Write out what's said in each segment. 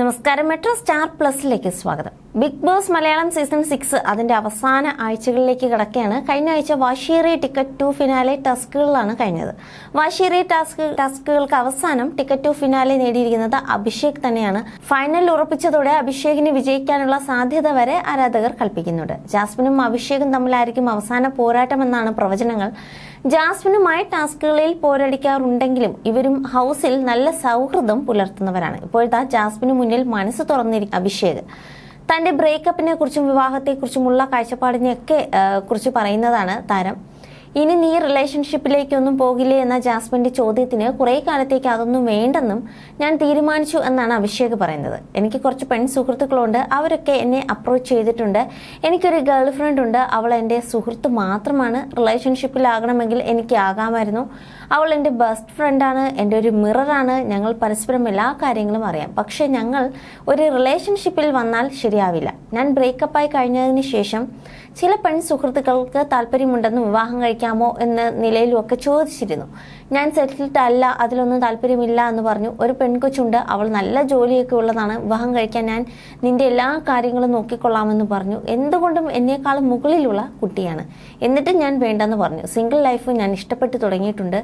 നമസ്കാരം. Metro star പ്ലസിലേക്ക് സ്വാഗതം. Bigg Boss Malayalam season six അതിന്റെ അവസാന ആഴ്ചകളിലേക്ക് കിടക്കുകയാണ്. കഴിഞ്ഞ ആഴ്ച വാശിയേറിയ ടിക്കറ്റ് ടു ഫിനാലെ ടാസ്കുകളിലാണ് കഴിഞ്ഞത്. വാശിയേറിയ ടാസ്ക് ടാസ്കുകൾക്ക് അവസാനം ടിക്കറ്റ് ടു ഫിനാലെ നേടിയിരിക്കുന്നത് അഭിഷേക് തന്നെയാണ്. ഫൈനൽ ഉറപ്പിച്ചതോടെ അഭിഷേകിന് വിജയിക്കാനുള്ള സാധ്യത വരെ ആരാധകർ കൽപ്പിക്കുന്നുണ്ട്. ജാസ്മിനും അഭിഷേകും തമ്മിലായിരിക്കും അവസാന പോരാട്ടമെന്നാണ് പ്രവചനങ്ങൾ. ജാസ്മിനുമായി ടാസ്കുകളിൽ പോരടിക്കാറുണ്ടെങ്കിലും ഇവരും ഹൗസിൽ നല്ല സൗഹൃദം പുലർത്തുന്നവരാണ്. ഇപ്പോഴത്തെ ജാസ്മിന് മുന്നിൽ മനസ്സ് തുറന്നിരിക്കും അഭിഷേക്. തന്റെ ബ്രേക്കപ്പിനെ കുറിച്ചും വിവാഹത്തെക്കുറിച്ചുമുള്ള കാഴ്ചപ്പാടിനെയൊക്കെ കുറിച്ച് പറയുന്നതാണ് താരം. ഇനി നീ റിലേഷൻഷിപ്പിലേക്കൊന്നും പോകില്ലേ എന്ന ജാസ്മിന്റെ ചോദ്യത്തിന് കുറെ കാലത്തേക്ക് അതൊന്നും വേണ്ടെന്നും ഞാൻ തീരുമാനിച്ചു എന്നാണ് അഭിഷേക് പറയുന്നത്. എനിക്ക് കുറച്ച് പെൺ സുഹൃത്തുക്കളുണ്ട്. അവരൊക്കെ എന്നെ അപ്രോച്ച് ചെയ്തിട്ടുണ്ട്. എനിക്കൊരു ഗേൾ ഫ്രണ്ട് ഉണ്ട്. അവൾ എന്റെ സുഹൃത്ത് മാത്രമാണ്. റിലേഷൻഷിപ്പിലാകണമെങ്കിൽ എനിക്ക് ആകാമായിരുന്നു. അവൾ എന്റെ ബെസ്റ്റ് ഫ്രണ്ടാണ് എന്റെ ഒരു മിററാണ് ഞങ്ങൾ പരസ്പരം എല്ലാ കാര്യങ്ങളും അറിയാം. പക്ഷേ ഞങ്ങൾ ഒരു റിലേഷൻഷിപ്പിൽ വന്നാൽ ശരിയാവില്ല. ഞാൻ ബ്രേക്കപ്പായി കഴിഞ്ഞതിന് ശേഷം ചില പെൺ സുഹൃത്തുക്കൾക്ക് താല്പര്യമുണ്ടെന്ന് വിവാഹം കഴിക്കാമോ എന്ന നിലയിലും ഒക്കെ ചോദിച്ചിരുന്നു. ഞാൻ സെറ്റിൽഡ് അല്ല അതിലൊന്നും താല്പര്യമില്ല എന്ന് പറഞ്ഞു. ഒരു പെൺകൊച്ചുണ്ട് അവൾ നല്ല ജോലിയൊക്കെ ഉള്ളതാണ് വിവാഹം കഴിക്കാൻ ഞാൻ നിന്റെ എല്ലാ കാര്യങ്ങളും നോക്കിക്കൊള്ളാമെന്ന് പറഞ്ഞു. എന്തുകൊണ്ടും എന്നേക്കാളും മുകളിലുള്ള കുട്ടിയാണ്. എന്നിട്ട് ഞാൻ വേണ്ടെന്ന് പറഞ്ഞു. സിംഗിൾ ലൈഫ് ഞാൻ ഇഷ്ടപ്പെട്ടു തുടങ്ങിയിട്ടുണ്ട്.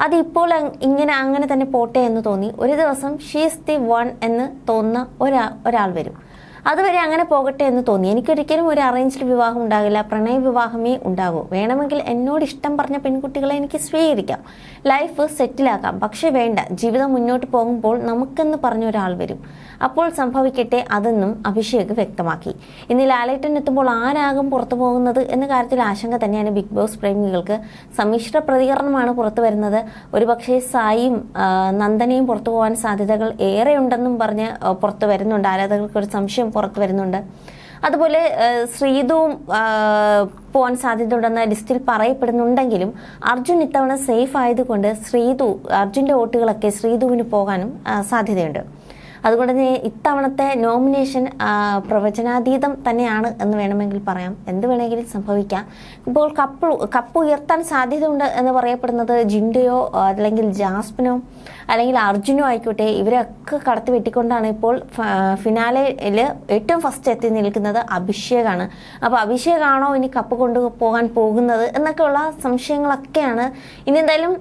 അത് ഇപ്പോൾ ഇങ്ങനെ അങ്ങനെ തന്നെ പോട്ടെ എന്ന് തോന്നി. ഒരു ദിവസം ഷീസ് ദി വൺ എന്ന് തോന്നുന്ന ഒരാ ഒരാൾ വരും. അതുവരെ അങ്ങനെ പോകട്ടെ എന്ന് തോന്നി. എനിക്കൊരിക്കലും ഒരു അറേഞ്ച്ഡ് വിവാഹം ഉണ്ടാകില്ല. പ്രണയ വിവാഹമേ ഉണ്ടാകൂ. വേണമെങ്കിൽ എന്നോട് ഇഷ്ടം പറഞ്ഞ പെൺകുട്ടികളെ എനിക്ക് സ്വീകരിക്കാം. ലൈഫ് സെറ്റിലാക്കാം പക്ഷേ വേണ്ട. ജീവിതം മുന്നോട്ട് പോകുമ്പോൾ നമുക്കെന്ന് പറഞ്ഞ ഒരാൾ വരും. അപ്പോൾ സംഭവിക്കട്ടെ അതെന്നും അഭിഷേക് വ്യക്തമാക്കി. ഇന്ന് ലാലേട്ടൻ എത്തുമ്പോൾ ആരാകും പുറത്തു പോകുന്നത് എന്ന കാര്യത്തിൽ ആശങ്ക തന്നെയാണ് ബിഗ് ബോസ് പ്രേമികൾക്ക്. സമ്മിശ്ര പ്രതികരണമാണ് പുറത്തു വരുന്നത്. ഒരുപക്ഷെ സായിയും നന്ദനയും പുറത്തു പോകാൻ സാധ്യതകൾ ഏറെ ഉണ്ടെന്നും പറഞ്ഞ് പുറത്തു വരുന്നുണ്ട്. ആരാധകർക്ക് ഒരു സംശയം പുറത്തു വരുന്നുണ്ട്. അതുപോലെ ശ്രീതുവും പോകാൻ സാധ്യതയുണ്ടെന്ന് ലിസ്റ്റിൽ പറയപ്പെടുന്നുണ്ടെങ്കിലും അർജുൻ ഇത്തവണ സേഫ് ആയതുകൊണ്ട് ശ്രീതു അർജുന്റെ വോട്ടുകളൊക്കെ ശ്രീതുവിന് പോകാനും സാധ്യതയുണ്ട്. അതുകൊണ്ട് തന്നെ ഇത്തവണത്തെ നോമിനേഷൻ പ്രവചനാതീതം തന്നെയാണ് എന്ന് വേണമെങ്കിൽ പറയാം. എന്ത് വേണമെങ്കിലും സംഭവിക്കാം. ഇപ്പോൾ കപ്പ് കപ്പ് ഉയർത്താൻ സാധ്യതയുണ്ട് എന്ന് പറയപ്പെടുന്നത് ജിൻഡയോ അല്ലെങ്കിൽ ജാസ്മിനോ അല്ലെങ്കിൽ അർജുനോ ആയിക്കോട്ടെ ഇവരൊക്കെ കടത്തി വെട്ടിക്കൊണ്ടാണ് ഇപ്പോൾ ഫിനാലയിൽ ഏറ്റവും ഫസ്റ്റ് എത്തി നിൽക്കുന്നത് അഭിഷേകാണ്. അപ്പോൾ അഭിഷേകാണോ ഇനി കപ്പ് കൊണ്ടുപോകാൻ പോകുന്നത് എന്നൊക്കെയുള്ള സംശയങ്ങളൊക്കെയാണ്. ഇനി എന്തായാലും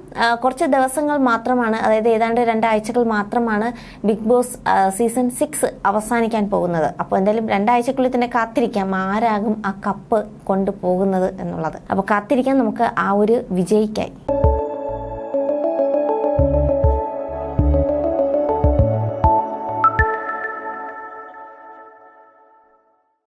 കുറച്ച് ദിവസങ്ങൾ മാത്രമാണ് അതായത് ഏതാണ്ട് രണ്ടാഴ്ചകൾ മാത്രമാണ് ബിഗ് ബോസ് സീസൺ സിക്സ് അവസാനിക്കാൻ പോകുന്നത്. അപ്പോൾ എന്തായാലും രണ്ടാഴ്ചക്കുള്ളിൽ തന്നെ കാത്തിരിക്കാം. ആരാകും ആ കപ്പ് കൊണ്ടുപോകുന്നത് എന്നുള്ളത്. അപ്പോൾ കാത്തിരിക്കാം നമുക്ക് ആ ഒരു വിജയിക്കായി.